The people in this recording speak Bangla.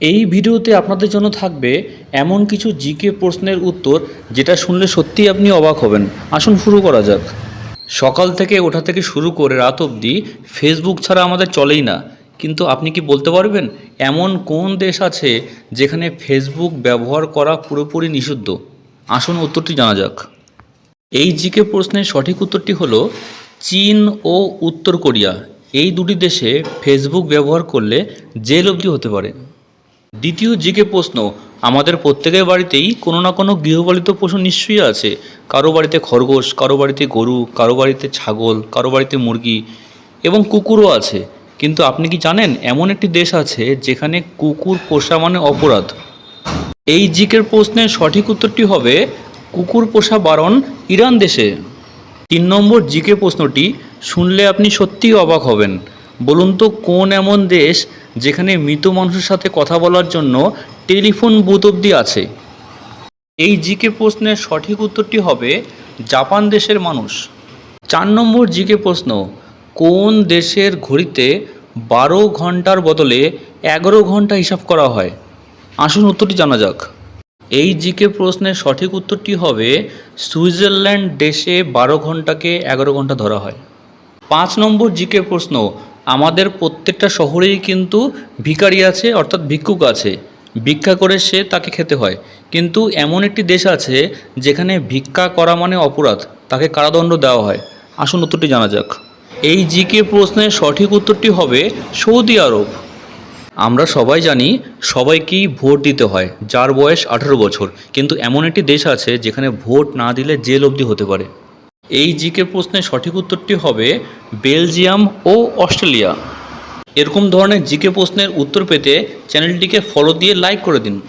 এই ভিডিওতে আপনাদের জন্য থাকবে এমন কিছু জিকে প্রশ্নের উত্তর যেটা শুনলে সত্যিই আপনি অবাক হবেন। আসুন শুরু করা যাক। সকাল থেকে ওঠা থেকে শুরু করে রাত অবধি ফেসবুক ছাড়া আমাদের চলেই না। কিন্তু আপনি কি বলতে পারবেন, এমন কোন দেশ আছে যেখানে ফেসবুক ব্যবহার করা পুরোপুরি নিষিদ্ধ? আসুন উত্তরটি জানা যাক। এই জিকে প্রশ্নের সঠিক উত্তরটি হলো চীন ও উত্তর কোরিয়া। এই দুটি দেশে ফেসবুক ব্যবহার করলে জেল অবধি হতে পারে। দ্বিতীয় জিকে প্রশ্ন, আমাদের প্রত্যেকের বাড়িতেই কোনো না কোনো গৃহপালিত পশু নিশ্চয়ই আছে? কারও বাড়িতে খরগোশ, কারও বাড়িতে গরু, কারও বাড়িতে ছাগল, কারও বাড়িতে মুরগি এবং কুকুরও আছে। কিন্তু আপনি কি জানেন, এমন একটি দেশ আছে যেখানে কুকুর পোষা মানে অপরাধ? এই জিকের প্রশ্নের সঠিক উত্তরটি হবে, কুকুর পোষা বারণ ইরান দেশে। তিন নম্বর জিকে প্রশ্নটি, শুনলে আপনি সত্যিই অবাক হবেন। বলুন তো, কোন এমন দেশ যেখানে মৃত মানুষের সাথে কথা বলার জন্য টেলিফোন বুথ অবধি আছে? এই জিকে প্রশ্নের সঠিক উত্তরটি হবে, জাপান দেশের মানুষ। চার নম্বর জিকে প্রশ্ন, কোন দেশের ঘড়িতে বারো ঘণ্টার বদলে এগারো ঘণ্টা হিসাব করা হয়? আসুন উত্তরটি জানা যাক। এই জিকে প্রশ্নের সঠিক উত্তরটি হবে, সুইজারল্যান্ড দেশে বারো ঘন্টাকে এগারো ঘণ্টা ধরা হয়। পাঁচ নম্বর জিকে প্রশ্ন আমাদের প্রত্যেকটা শহরেই কিন্তু ভিখারি আছে, অর্থাৎ ভিক্ষুক আছে। ভিক্ষা করে সে তাকে খেতে হয়। কিন্তু এমন একটি দেশ আছে যেখানে ভিক্ষা করা মানে অপরাধ, তাকে কারাদণ্ড দেওয়া হয়। আসুন উত্তরটি জানা যাক। এই জিকে প্রশ্নের সঠিক উত্তরটি হবে সৌদি আরব। আমরা সবাই জানি সবাইকেই ভোট দিতে হয়, যার বয়স আঠারো বছর। কিন্তু এমন একটি দেশ আছে যেখানে ভোট না দিলে জেল অবধি হতে পারে। এই জিকে প্রশ্নের সঠিক উত্তরটি হবে বেলজিয়াম ও অস্ট্রেলিয়া। এরকম ধরনের জিকে প্রশ্নের উত্তর পেতে চ্যানেলটিকে ফলো দিয়ে লাইক করে দিন।